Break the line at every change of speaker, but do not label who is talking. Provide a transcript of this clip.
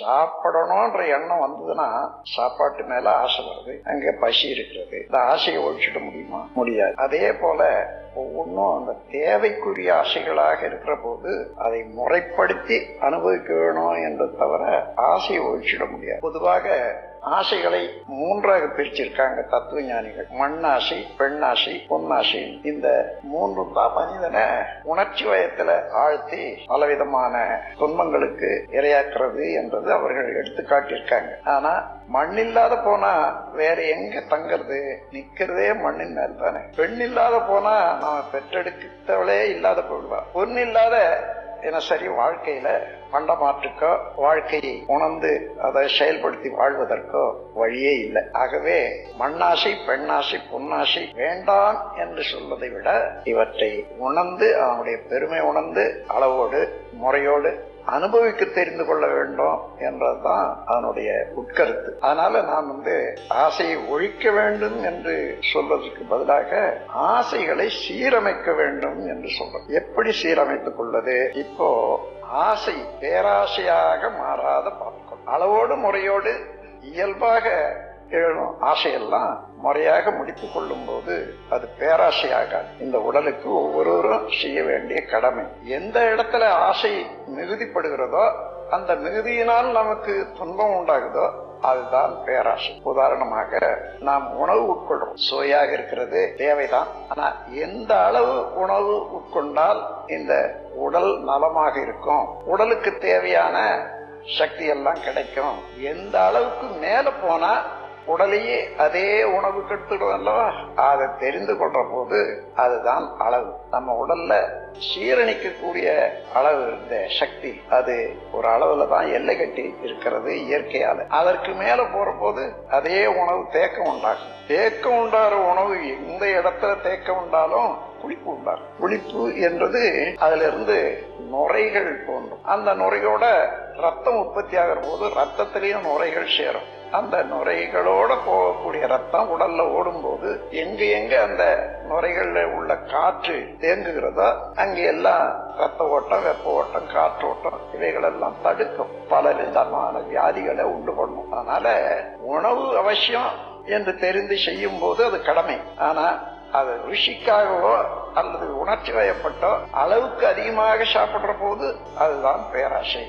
சாப்பிடணும்ன்ற எண்ணம் வந்ததுன்னா சாப்பாட்டு மேல ஆசை வருது. அங்க பசி இருக்கிறது. இந்த ஆசையை ஒழிச்சிட முடியுமா? முடியாது. அதே போல ஒவ்வொன்றும் அந்த தேவைக்குரிய ஆசைகளாக இருக்கிற போது அதை முறைப்படுத்தி அனுபவிக்க வேணும் என்ற தவிர ஆசையை ஒழிச்சிட முடியாது. பொதுவாக ஆசைகளை மூன்றாக பிரிச்சிருக்காங்க தத்துவ ஞானிகள் மண்ணாசை பெண்ணாசை பொன்னாசை. இந்த மூன்றும் தான் மனிதனை உணர்ச்சி வயத்துல ஆழ்த்தி பலவிதமான துன்பங்களுக்கு இரையாக்குறது என்றது அவர்கள் எடுத்து காட்டியிருக்காங்க ஆனா மண் இல்லாத போனா வேற எங்க தங்கறது? நிக்கிறதே மண்ணின் மேல் தானே பெண் இல்லாத போனா நாம பெற்றெடுத்தவளே இல்லாத போயிடுவா பொண்ணு இல்லாத தினசரி வாழ்க்கையில பண்டமாற்றுக்கோ வாழ்க்கையை உணர்ந்து அதை செயல்படுத்தி வாழ்வதற்கோ வழியே இல்லை. ஆகவே மண்ணாசை பெண்ணாசை பொன்னாசை வேண்டாம் என்று சொல்வதை விட இவற்றை உணர்ந்து அவனுடைய பெருமை உணர்ந்து அளவோடு முறையோடு அனுபவிக்க தெரிந்து கொள்ள வேண்டும் என்றதுதான் அதனுடைய உட்கருத்து. அதனால நான் வந்து ஆசையை ஒழிக்க வேண்டும் என்று சொல்வதற்கு பதிலாக ஆசைகளை சீரமைக்க வேண்டும் என்று சொல்றேன். எப்படி சீரமைத்துக் கொள்வது? இப்போ ஆசை பேராசையாக மாறாத பார்க்கணும் அளவோடு முறையோடு இயல்பாக எழும் ஆசையெல்லாம் முறையாக முடித்து கொள்ளும் போது அது பேராசையாகாது. இந்த உடலுக்கு ஒவ்வொருவரும் செய்ய வேண்டிய கடமை. எந்த இடத்துல ஆசை மிகுதிப்படுகிறதோ அந்த மிகுதியினால் நமக்கு துன்பம் உண்டாகுதோ அதுதான் பேராசை. உதாரணமாக நாம் உணவு உட்கொள்றோம். சுவையாக இருக்கிறது தேவைதான். ஆனா எந்த அளவு உணவு உட்கொண்டால் இந்த உடல் நலமாக இருக்கும்? உடலுக்கு தேவையான சக்தி எல்லாம் கிடைக்கும். எந்த அளவுக்கு மேல போனா உடலையே அதே உணவு கெடுத்துடும் அல்லவா அதை தெரிந்து கொள்ற போது அதுதான் அளவு. நம்ம உடல்ல சீரணிக்கக்கூடிய அளவு இந்த சக்தி. அது ஒரு அளவுல தான் எல்லை கட்டி இருக்கிறது இயற்கையால. அதற்கு மேல போற போது அதே உணவு தேக்கம் உண்டாகும். தேக்கம் உண்டாகிற உணவு எந்த இடத்துல தேக்கம் உண்டாலும் புளிப்பு உண்டாகும். புளிப்பு என்றது அதுல இருந்து நுரைகள் தோன்றும். அந்த நுரையோட ரத்தம் உற்பத்தி ஆகிற போது ரத்தத்திலையும் நுரைகள் சேரும். அந்த நுரைகளோட போகக்கூடிய ரத்தம் உடல்ல ஓடும்போது எங்க எங்க அந்த நுரைகள்ல உள்ள காற்று தேங்குகிறதோ அங்க எல்லாம் ரத்த ஓட்டம் வெப்ப ஓட்டம் காற்று ஓட்டம் இவைகள் எல்லாம் தடுக்கும். பல விதமான வியாதிகளை உண்டு பண்ணும். அதனால உணவு அவசியம் என்று தெரிந்து செய்யும் போது அது கடமை. ஆனா அது ருஷிக்காகவோ அல்லது உணர்ச்சி வயப்பட்டோ அளவுக்கு அதிகமாக சாப்பிடுற போது அதுதான் பேராசை.